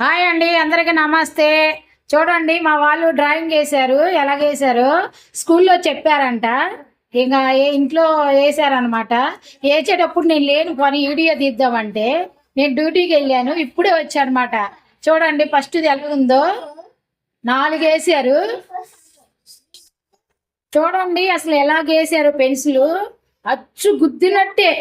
Hi అండి అందరికీ నమస్తే. చూడండి మా వాళ్ళు డ్రాయింగ్ వేశారు. ఎలా వేశారు? స్కూల్లో చెప్పారంట. ఇంకా ఏ ఇంట్లో వేసారనమాట వేసేటప్పుడు నేను లేని పని వీడియో తీద్దామంటే. నేను డ్యూటీకి వెళ్ళాను ఇప్పుడే వచ్చానమాట. చూడండి ఫస్ట్ ఎలా ఉందో. నాలుగు వేసారు చూడండి అసలు ఎలా గేసారు పెన్సిల్. అచ్చు గుద్దినట్టే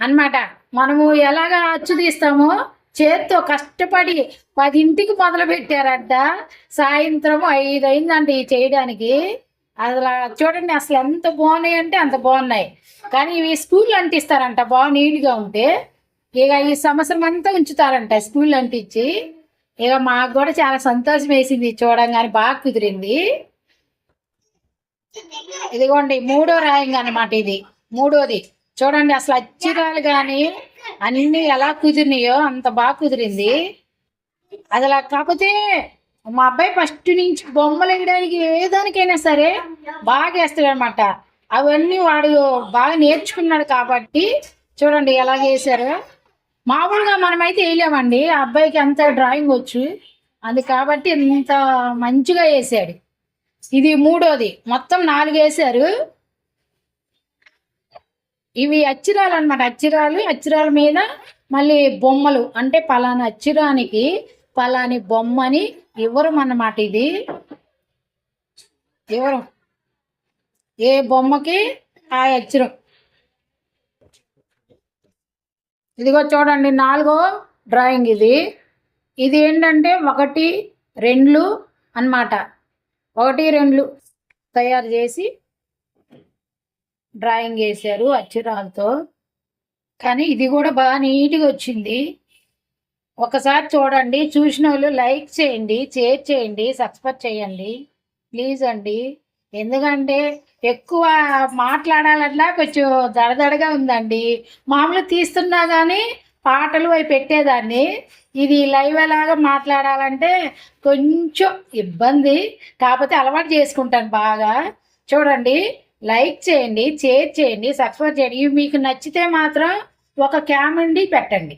అన్నమాట. మనము ఎలాగా అచ్చు తీస్తామో చేత్తో కష్టపడి పదింటికి మొదలు పెట్టారంట సాయంత్రం ఐదు అయిందంట ఈ చేయడానికి. అసలు చూడండి అసలు ఎంత బాగున్నాయి అంటే అంత బాగున్నాయి. కానీ ఇవి స్కూల్ అంటిస్తారంట బాగా నీట్గా ఉంటే. ఇక ఈ సంవత్సరం అంతా ఉంచుతారంట స్కూల్ అంటించి. ఇక మాకు కూడా చాలా సంతోషం వేసింది చూడంగానే బాగా కుదిరింది. ఇదిగోండి మూడో రాయింగ్ అనమాట ఇది. మూడోది. చూడండి అసలు అచ్చిరాలు కానీ అన్ని ఎలా కుదిరినాయో అంత బాగా కుదిరింది. అసలు కాకపోతే మా అబ్బాయి ఫస్ట్ నుంచి బొమ్మలు వేయడానికి ఏ దానికైనా సరే బాగా వేస్తాడు అనమాట అవన్నీ వాడు బాగా నేర్చుకున్నాడు కాబట్టి చూడండి ఎలా వేసారు మామూలుగా మనమైతే వేయలేమండి. ఆ అబ్బాయికి అంత డ్రాయింగ్ వచ్చు. అది కాబట్టి ఇంత మంచిగా వేసాడు. ఇది మూడోది. మొత్తం నాలుగు వేసారు. ఇవి అచ్చిరాలు అనమాట అచ్చిరాలు అచ్చిరాల మీద మళ్ళీ బొమ్మలు. అంటే పలానా అచ్చిరానికి పలాని బొమ్మని ఇవ్వరం అన్నమాట ఇది. ఇవ్వరం ఏ బొమ్మకి ఆ అచ్చిరం. ఇదిగో చూడండి నాలుగో డ్రాయింగ్ ఇది. ఇది ఏంటంటే ఒకటి రెండు అన్నమాట. ఒకటి రెండు తయారు చేసి డ్రాయింగ్ వేశారు అక్షరాలతో కానీ ఇది కూడా బాగా నీట్గా వచ్చింది. ఒకసారి చూడండి. చూసిన వాళ్ళు లైక్ చేయండి షేర్ చేయండి సబ్స్క్రైబ్ చేయండి. ప్లీజ్ అండి. ఎందుకంటే ఎక్కువ మాట్లాడాలన్నా కొంచెం దడదడగా ఉందండి. మామూలు తీస్తున్నా కానీ పాటలు అవి పెట్టేదాన్ని. ఇది లైవ్ లాగా మాట్లాడాలంటే కొంచెం ఇబ్బంది. కాకపోతే అలవాటు చేసుకుంటాను బాగా. చూడండి. లైక్ చేయండి షేర్ చేయండి సబ్స్క్రైబ్ చేయండి. ఇవి మీకు నచ్చితే మాత్రం ఒక క్యామ్ అండి పెట్టండి.